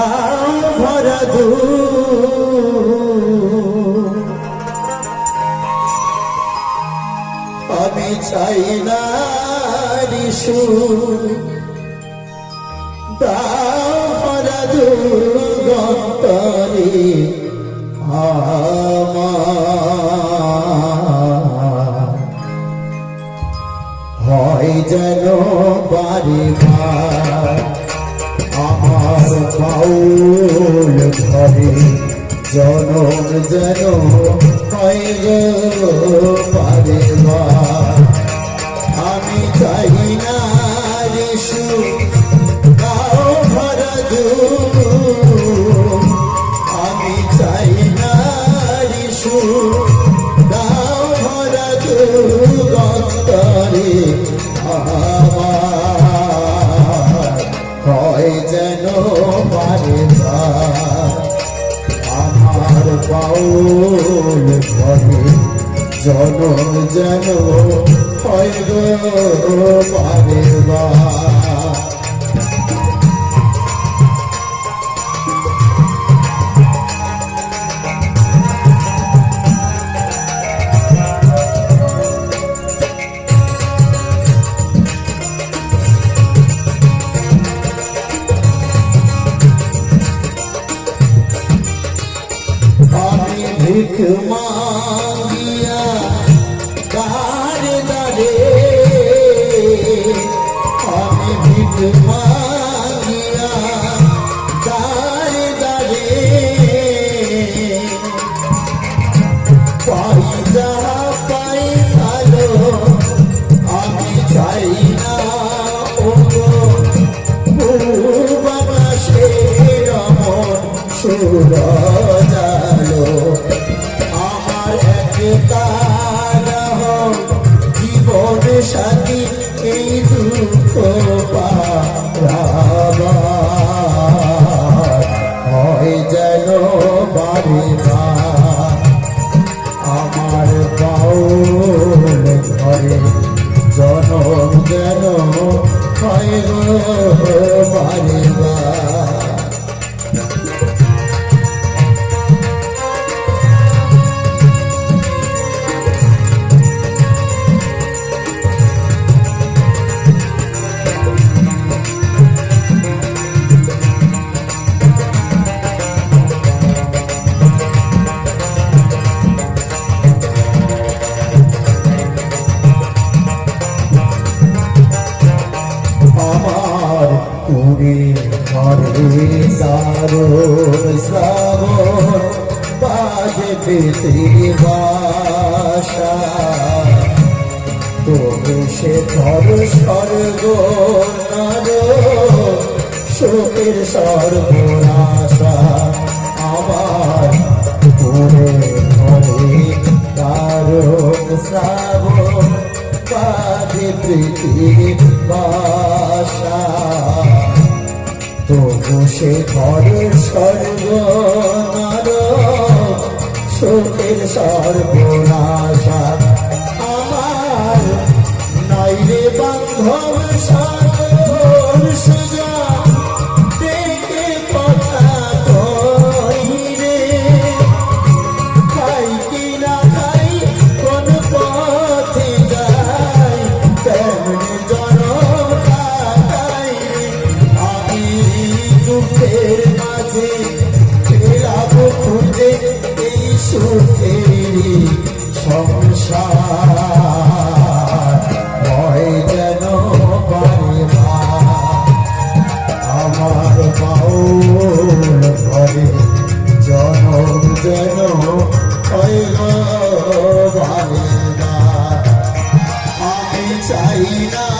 দাও ভরা দু আমি চাই না রিসু দাও ভরা হয় যেন আমার বাউল ঘরে জনম যেন পারে বার আমি চাই না রিসু ভরা পারে আমার পাউল ঘরে জন যেন হয় পারে বা ভিখ মাঙ্গিয়া দাঁড়ে দাঁড়ে আমি ভিখ মাঙ্গিয়া দাঁড়ে পাই যা পাই ভালো আমি চাই না ওগো বাবা সে রমন সুরজালো বারে বা ঘরে দারুণ শ্রাবণ, বাজে পেতে বাসা তবু সে ধর স্বর্গ নর সর্বনাশা। আমার পুরে ঘরে দারুণ শ্রাবণ, বাজে বাসা ঘরের স্বর্গ নর শোকের সর্বনাশা আমার নাইরে বান্ধব সাগর। মাঝে ফেরাব খুঁজে এই সুখেরই সংসার। হয় যেন আমার বাউল ঘরে জনম যেন হয় বারে আমি চাই না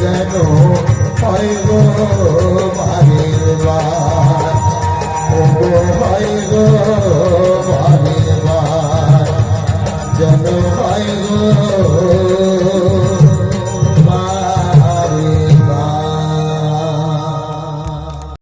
যেন হয় গো বাড়ির বার ও গো হয় গো বাড়ির বার যেন হয় গো